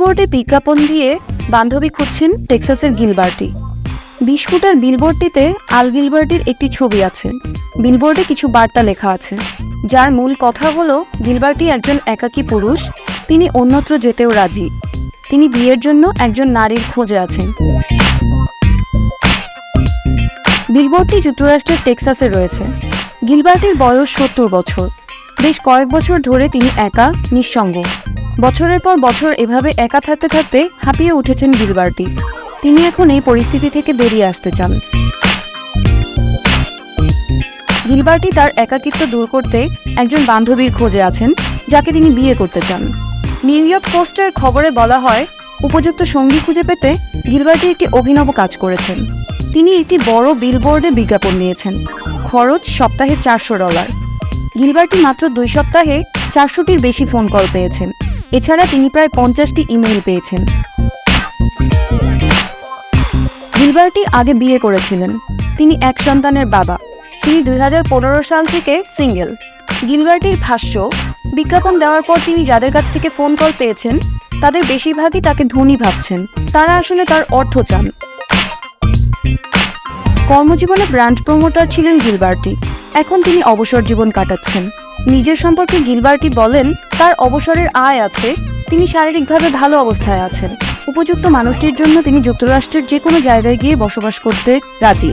বিলবোর্ডে বিজ্ঞাপন দিয়ে বান্ধবী খুঁজছেন টেক্সাসের গিলবার্টি বিশ ফুটার বিলবোর্ডটিতে আল গিলবার্টির একটি ছবি আছে। বিলবোর্ডে কিছু বার্তা লেখা আছে। যার মূল কথা হলো গিলবার্টি একজন একাকী পুরুষ, তিনি অন্যত্র যেতেও রাজি। তিনি বিয়ের জন্য একজন নারীর খোঁজে আছেন। বিলবোর্ডটি যুক্তরাষ্ট্রের টেক্সাসে রয়েছে। গিলবার্টির বয়স সত্তর বছর। বেশ কয়েক বছর ধরে তিনি একা, নিঃসঙ্গ। বছরের পর বছর এভাবে একা থাকতে থাকতে হাঁপিয়ে উঠেছেন গিলবার্টি তিনি এখন এই পরিস্থিতি থেকে বেরিয়ে আসতে চান। গিলবার্টি তার একাকিত্ব দূর করতে একজন বান্ধবীর খোঁজে আছেন, যাকে তিনি বিয়ে করতে চান। নিউ ইয়র্ক পোস্টের খবরে বলা হয়, উপযুক্ত সঙ্গী খুঁজে পেতে গিলবার্টি একটি অভিনব কাজ করেছেন। তিনি একটি বড় বিলবোর্ডে বিজ্ঞাপন নিয়েছেন খরচ সপ্তাহে চারশো ডলার। গিলবার্টি মাত্র দুই সপ্তাহে চারশোটির বেশি ফোন কল পেয়েছেন। এছাড়া তিনি প্রায় পঞ্চাশটি ইমেইল পেয়েছেন। গিলবার্টি আগে বিয়ে করেছিলেন। তিনি এক সন্তানের বাবা। তিনি দুই হাজার পনেরো সাল থেকে সিঙ্গেল। গিলবার্টির ভাষ্য, বিজ্ঞাপন দেওয়ার পর তিনি যাদের কাছ থেকে ফোন কল পেয়েছেন, তাদের বেশিরভাগই তাকে ধনী ভাবছেন। তারা আসলে তার অর্থ চান। কর্মজীবনে ব্র্যান্ড প্রমোটার ছিলেন গিলবার্টি এখন তিনি অবসর জীবন কাটাচ্ছেন। নিজের সম্পর্কে গিলবার্টি বলেন, তার অবসরের আয় আছে, তিনি শারীরিকভাবে ভালো অবস্থায় আছেন। উপযুক্ত মানুষটির জন্য তিনি যুক্তরাষ্ট্রের যে কোনো জায়গায় গিয়ে বসবাস করতে রাজি।